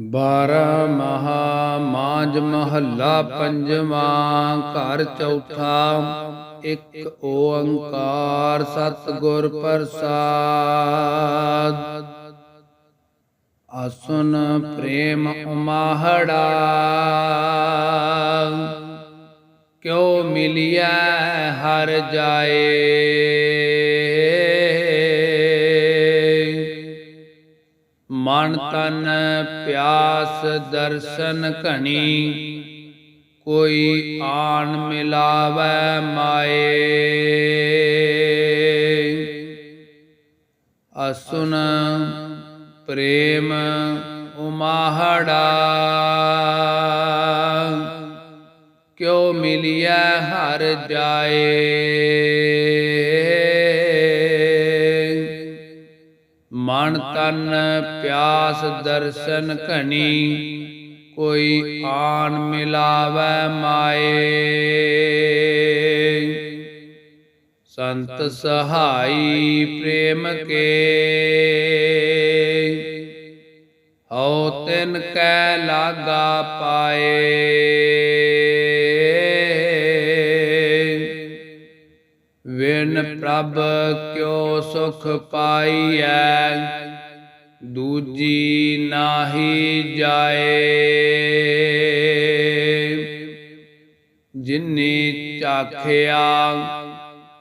ਬਾਰਾ ਮਹਾ ਮਾਂਜ ਮਹੱਲਾ ਪੰਜਵਾਂ, ਘਰ ਚੌਥਾ, ਇੱਕ ਓੰਕਾਰ ਸਤਿਗੁਰ ਪ੍ਰਸਾਦ। ਆਸੁਨ ਪ੍ਰੇਮ ਉਮਾਹੜਾ, ਕਿਉ ਮਿਲਿਆ ਹਰ ਜਾਏ? ਮਨ ਤਨ ਪਿਆਸ ਦਰਸ਼ਨ ਘਣੀ, ਕੋਈ ਆਣ ਮਿਲਾਵੈ ਮਾਏ। ਅਸੁਨ ਪ੍ਰੇਮ ਉਮਾਹੜਾ, ਕਿਉ ਮਿਲਿਆ ਹਰ ਜਾਏ। ਮਨ ਤਨ ਪਿਆਸ ਦਰਸ਼ਨ ਘਣੀ, ਕੋਈ ਆਣ ਮਿਲਾਵੈ ਮਾਏ। ਸੰਤ ਸਹਾਈ ਪ੍ਰੇਮ ਕੇ। ਹਉ ਤਿਨ ਕੈ ਲਾਗਾ ਪਾਏ। ਵਿਨ ਪ੍ਰਭ ਕਿਉ ਸੁਖ ਪਾਈਐ ਦੂਜੀ ਨਾਹੀ ਜਾਏ ਜਿਨੀ ਚਾਖਿਆ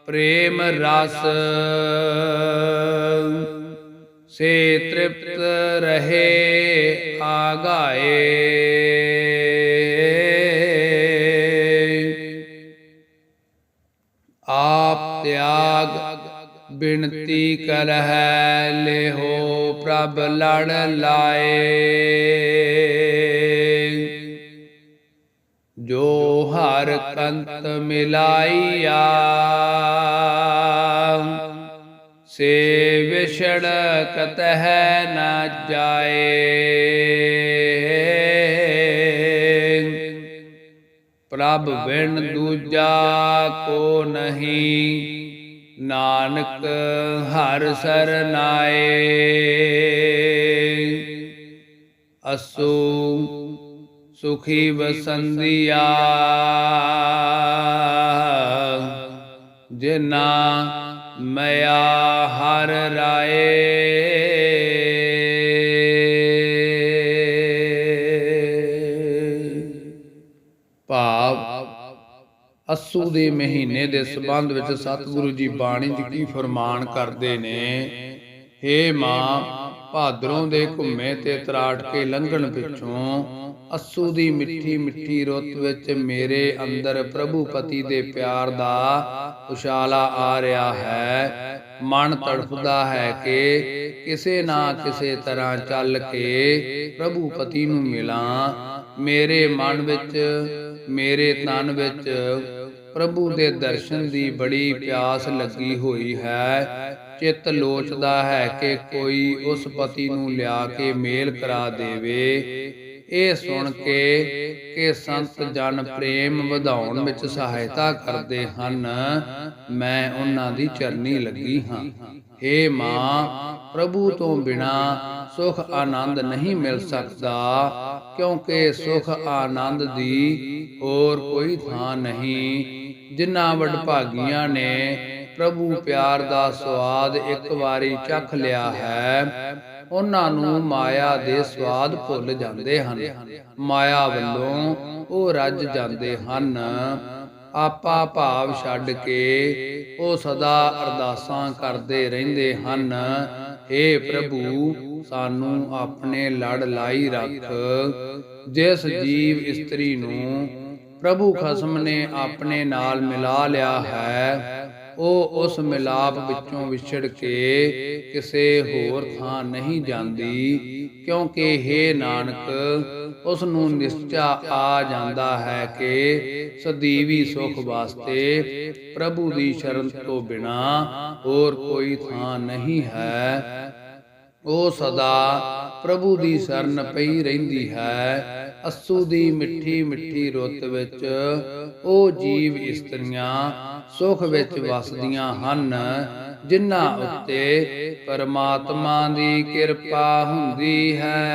ਪ੍ਰੇਮ ਰਸ ਸੇ ਤ੍ਰਿਪਤ ਰਹੇ ਆਗਾਏ ਤਿਆਗ, ਬਿਨਤੀ ਕਰਹਿ, ਲਿਹੋ ਪ੍ਰਭ ਲੜ ਲਾਏ। ਜੋ ਹਰ ਕੰਤ ਮਿਲਾਈਆ, ਸੇ ਵਿਛੜ ਕਤਹਿ ਨਾ ਜਾਏ। ਪ੍ਰਭ ਬਿਨ ਦੂਜਾ ਕੋ ਨਹੀਂ। ਨਾਨਕ ਹਰ ਸਰਨਾਏ ਅਸੂ ਸੁਖੀ ਵਸੰਦੀਆ ਜਿਨਾ ਮਇਆ ਹਰ ਰਾਏ। ਅਸੂ ਦੇ ਮਹੀਨੇ ਦੇ ਸੰਬੰਧ ਵਿੱਚ ਸਤਿਗੁਰੂ ਜੀ ਬਾਣੀ 'ਚ ਕੀ ਫਰਮਾਨ ਕਰਦੇ ਨੇ? ਹੇ ਮਾਂ, ਭਾਦਰੋਂ ਦੇ ਘੁੰਮੇ ਤੇ ਤਰਾਟ ਕੇ ਲੰਘਣ ਪਿੱਛੋਂ ਅਸੂ ਦੀ ਮਿੱਠੀ ਮਿੱਠੀ ਰੁੱਤ ਵਿੱਚ ਮੇਰੇ ਅੰਦਰ ਪ੍ਰਭੂ ਪਤੀ ਦੇ ਪਿਆਰ ਦਾ ਉਛਾਲਾ ਆ ਰਿਹਾ ਹੈ। ਮਨ ਤੜਫਦਾ ਹੈ ਕਿ ਕਿਸੇ ਨਾ ਕਿਸੇ ਤਰ੍ਹਾਂ ਚੱਲ ਕੇ ਪ੍ਰਭੂ ਪਤੀ ਨੂੰ ਮਿਲਾਂ। ਮੇਰੇ ਮਨ ਵਿੱਚ ਮੇਰੇ ਤਨ ਵਿੱਚ ਪ੍ਰਭੂ ਦੇ ਦਰਸ਼ਨ ਦੀ ਬੜੀ ਪਿਆਸ ਲੱਗੀ ਹੋਈ ਹੈ। ਚਿੱਤ ਲੋਚਦਾ ਹੈ ਕਿ ਕੋਈ ਉਸ ਪਤੀ ਨੂੰ ਲਿਆ ਕੇ ਮੇਲ ਕਰਾ ਦੇਵੇ। ਇਹ ਸੁਣ ਕੇ ਕਿ ਸੰਤ ਜਨ ਪ੍ਰੇਮ ਵਧਾਉਣ ਵਿੱਚ ਸਹਾਇਤਾ ਕਰਦੇ ਹਨ। ਮੈਂ ਉਹਨਾਂ ਦੀ ਚਰਨੀ ਲੱਗੀ ਹਾਂ। ਏ ਮਾਂ, ਪ੍ਰਭੂ ਤੋਂ ਬਿਨਾ ਸੁਖ ਆਨੰਦ ਨਹੀਂ ਮਿਲ ਸਕਦਾ। ਕਿਉਂਕਿ ਸੁਖ ਆਨੰਦ ਦੀ ਹੋਰ ਕੋਈ ਥਾਂ ਨਹੀਂ। ਜਿਨ੍ਹਾਂ ਵਡਭਾਗੀਆਂ ਨੇ ਪ੍ਰਭੂ ਪਿਆਰ ਦਾ ਸਵਾਦ ਇੱਕ ਵਾਰੀ ਚਖ ਲਿਆ ਹੈ। ਉਹਨਾਂ ਨੂੰ ਮਾਇਆ ਦੇ ਸਵਾਦ ਭੁੱਲ ਜਾਂਦੇ ਹਨ। ਮਾਇਆ ਵੱਲੋਂ ਉਹ ਰੱਜ ਜਾਂਦੇ ਹਨ। ਆਪਾ ਭਾਵ ਛੱਡ ਕੇ ਉਹ ਸਦਾ ਅਰਦਾਸਾਂ ਕਰਦੇ ਰਹਿੰਦੇ ਹਨ। ਏ ਪ੍ਰਭੂ ਸਾਨੂੰ ਆਪਣੇ ਲੜ ਲਾਈ ਰੱਖ। ਜਿਸ ਜੀਵ ਇਸਤਰੀ ਨੂੰ ਪ੍ਰਭੂ ਖਸਮ ਨੇ ਆਪਣੇ ਨਾਲ ਮਿਲਾ ਲਿਆ ਹੈ, ਉਹ ਉਸ ਮਿਲਾਪ ਵਿੱਚੋਂ ਵਿਛੜ ਕੇ ਕਿਸੇ ਹੋਰ ਥਾਂ ਨਹੀਂ ਜਾਂਦੀ, ਕਿਉਂਕਿ हे ਨਾਨਕ ਉਸ ਨੂੰ ਨਿਸ਼ਚਾ ਆ ਜਾਂਦਾ ਹੈ ਕਿ ਸਦੀਵੀ ਸੁਖ ਵਾਸਤੇ ਪ੍ਰਭੂ ਦੀ ਸ਼ਰਨ ਤੋਂ ਬਿਨਾ ਹੋਰ ਕੋਈ ਥਾਂ ਨਹੀਂ ਹੈ। ਉਹ ਸਦਾ ਪ੍ਰਭੂ ਦੀ ਸ਼ਰਨ ਪਈ ਰਹਿੰਦੀ ਹੈ। ਅਸੂ ਦੀ ਮਿੱਠੀ ਮਿੱਠੀ ਰੁੱਤ ਵਿੱਚ ਉਹ ਜੀਵ ਇਸਤਰੀਆਂ ਸੁਖ ਵਿੱਚ ਵਸਦੀਆਂ ਹਨ, ਜਿਨ੍ਹਾਂ ਉੱਤੇ ਪਰਮਾਤਮਾ ਦੀ ਕਿਰਪਾ ਹੁੰਦੀ ਹੈ।